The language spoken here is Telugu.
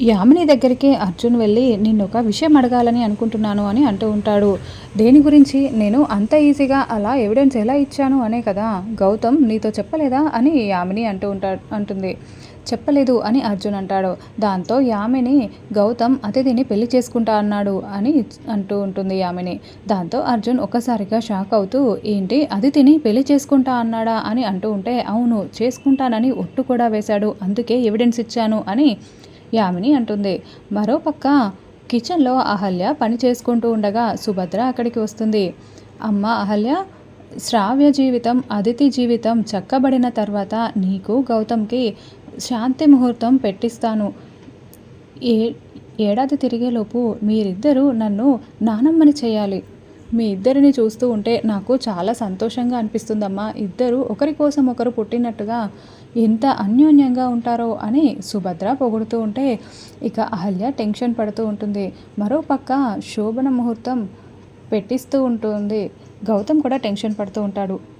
యామిని దగ్గరికి అర్జున్ వెళ్ళి నిన్ను ఒక విషయం అడగాలని అనుకుంటున్నాను అని అంటూ ఉంటాడు. దేని గురించి? నేను అంత ఈజీగా అలా ఎవిడెన్స్ ఎలా ఇచ్చాను? అనే కదా గౌతమ్ నీతో చెప్పలేదా? అని యామిని అంటూ ఉంటా అంటుంది. చెప్పలేదు అని అర్జున్ అంటాడు. దాంతో యామిని గౌతమ్ అతిథిని పెళ్ళి చేసుకుంటా అన్నాడు అని అంటూ ఉంటుంది యామిని. దాంతో అర్జున్ ఒక్కసారిగా షాక్ అవుతూ ఏంటి అతిథిని పెళ్ళి చేసుకుంటా అన్నాడా అని అంటూ ఉంటే అవును చేసుకుంటానని ఒట్టు కూడా వేశాడు. అందుకే ఎవిడెన్స్ ఇచ్చాను అని యామిని అంటుంది. మరోపక్క కిచెన్లో అహల్య పని చేసుకుంటూ ఉండగా సుభద్ర అక్కడికి వస్తుంది. అమ్మ అహల్య శ్రావ్య జీవితం అదితి జీవితం చక్కబడిన తర్వాత నీకు గౌతమ్కి శాంతి ముహూర్తం పెట్టిస్తాను. ఏ ఏడాది తిరిగేలోపు మీరిద్దరూ నన్ను నానమ్మని చేయాలి. మీ ఇద్దరిని చూస్తూ ఉంటే నాకు చాలా సంతోషంగా అనిపిస్తుందమ్మా. ఇద్దరు ఒకరి కోసం ఒకరు పుట్టినట్టుగా ఎంత అన్యోన్యంగా ఉంటారో అని సుభద్ర పొగుడుతూ ఉంటే ఇక అహల్య టెన్షన్ పడుతూ ఉంటుంది. మరోపక్క శోభన ముహూర్తం పెట్టిస్తూ ఉంటుంది. గౌతమ్ కూడా టెన్షన్ పడుతూ ఉంటాడు.